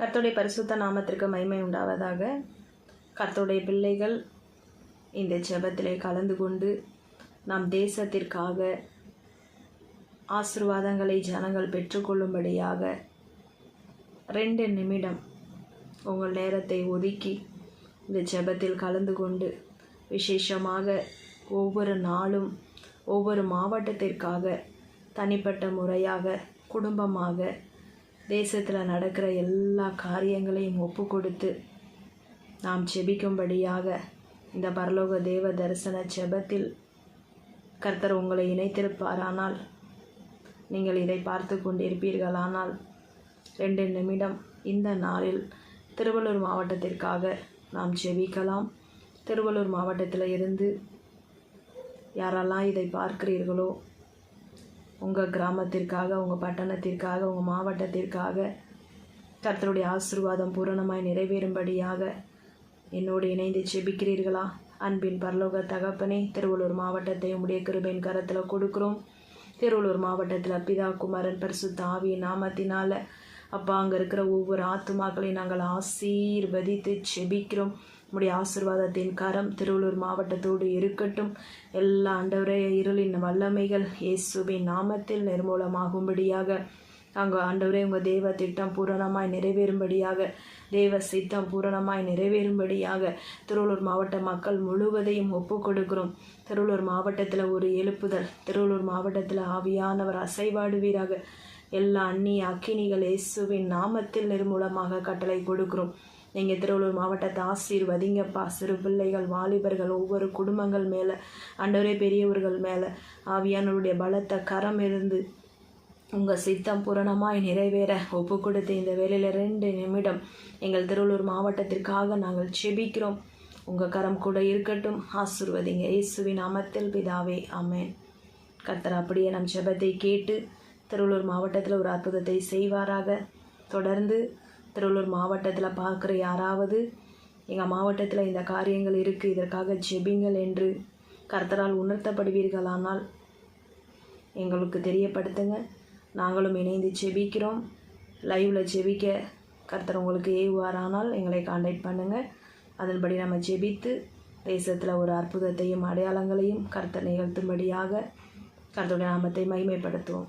கர்த்தருடைய பரிசுத்த நாமத்திற்கு மகிமை உண்டாவதாக. கர்த்தருடைய பிள்ளைகள் இந்த ஜெபத்திலே கலந்து கொண்டு நம் தேசத்திற்காக ஆசிர்வாதங்களை ஜனங்கள் பெற்றுக்கொள்ளும்படியாக ரெண்டு நிமிடம் உங்கள் நேரத்தை ஒதுக்கி இந்த ஜெபத்தில் கலந்து கொண்டு விசேஷமாக ஒவ்வொரு நாளும் ஒவ்வொரு மாவட்டத்திற்காக தனிப்பட்ட முறையாக குடும்பமாக தேசத்தில் நடக்கிற எல்லா காரியங்களையும் ஒப்பு கொடுத்து நாம் செபிக்கும்படியாக இந்த பரலோக தேவ தரிசன செபத்தில் கர்த்தர் உங்களை இணைத்திருப்பாரானால் நீங்கள் இதை பார்த்து கொண்டிருப்பீர்களானால் ரெண்டு நிமிடம் இந்த நாளில் திருவள்ளூர் மாவட்டத்திற்காக நாம் ஜெபிக்கலாம் திருவள்ளூர் மாவட்டத்தில் இருந்து யாரெல்லாம் இதை பார்க்கிறீர்களோ உங்கள் கிராமத்திற்காக உங்கள் பட்டணத்திற்காக உங்கள் மாவட்டத்திற்காக கர்த்தருடைய ஆசீர்வாதம் பூரணமாய் நிறைவேறும்படியாக என்னோடு இணைந்து செபிக்கிறீர்களா அன்பின் பரலோக தகப்பனே திருவள்ளூர் மாவட்டத்தை உடைய கிருபையின் கரத்தில் கொடுக்குறோம். திருவள்ளூர் மாவட்டத்தில் பிதா குமரன் பரிசுத்த ஆவியின் நாமத்தினால அப்பா அங்கே இருக்கிற ஒவ்வொரு ஆத்துமாக்களையும் நாங்கள் ஆசீர்வதித்து செபிக்கிறோம். உடைய ஆசிர்வாதத்தின் கரம் திருவள்ளூர் மாவட்டத்தோடு இருக்கட்டும். எல்லா ஆண்டவரே இருளின் வல்லமைகள் இயேசுவின் நாமத்தில் நிர்மூலமாகும்படியாக. அங்கே ஆண்டவரே உங்கள் தேவ திட்டம் பூரணமாய் நிறைவேறும்படியாக. தேவ சித்தம் பூரணமாய் நிறைவேறும்படியாக. திருவள்ளூர் மாவட்ட மக்கள் முழுவதையும் ஒப்பு கொடுக்கிறோம். திருவள்ளூர் மாவட்டத்தில் ஒரு எழுப்புதல் திருவள்ளூர் மாவட்டத்தில் ஆவியானவர் அசைவாடுவீராக. எல்லா அந்நிய அக்கினிகள் இயேசுவின் நாமத்தில் நிர்மூலமாக கட்டளை கொடுக்கிறோம். நீங்கள் திருவள்ளூர் மாவட்டத்தை ஆசீர்வதிங்கப்பா. சிறு பிள்ளைகள் வாலிபர்கள் ஒவ்வொரு குடும்பங்கள் மேலே அண்டவரே பெரியவர்கள் மேலே ஆவியானவருடைய பலத்த கரம் இருந்து உங்கள் சித்தம் பூரணமாய் நிறைவேற ஒப்பு கொடுத்து இந்த வேலையில் ரெண்டு நிமிடம் எங்கள் திருவள்ளூர் மாவட்டத்திற்காக நாங்கள் செபிக்கிறோம். உங்கள் கரம் கூட இருக்கட்டும். ஆசிர்வதிங்க. இயேசுவின் அமத்தில் பிதாவே அமேன் கத்தர் அப்படியே நம் ஜெபத்தை கேட்டு திருவள்ளூர் மாவட்டத்தில் ஒரு அற்புதத்தை செய்வாராக. தொடர்ந்து திருவள்ளூர் மாவட்டத்தில் பார்க்குற யாராவது எங்கள் மாவட்டத்தில் இந்த காரியங்கள் இருக்குது இதற்காக ஜெபிங்கள் என்று கர்த்தரால் உணர்த்தப்படுவீர்களானால் எங்களுக்கு தெரியப்படுத்துங்க. நாங்களும் இணைந்து ஜெபிக்கிறோம். லைவில் ஜெபிக்க கர்த்தர் உங்களுக்கு ஏவுவாரானால் எங்களை காண்டாக்ட் பண்ணுங்கள் அதன்படி நம்ம ஜெபித்து தேசத்தில் ஒரு அற்புதத்தையும் அடையாளங்களையும் கர்த்தர் நிகழ்த்தும்படியாக கர்த்தருடைய நாமத்தை மகிமைப்படுத்துவோம்.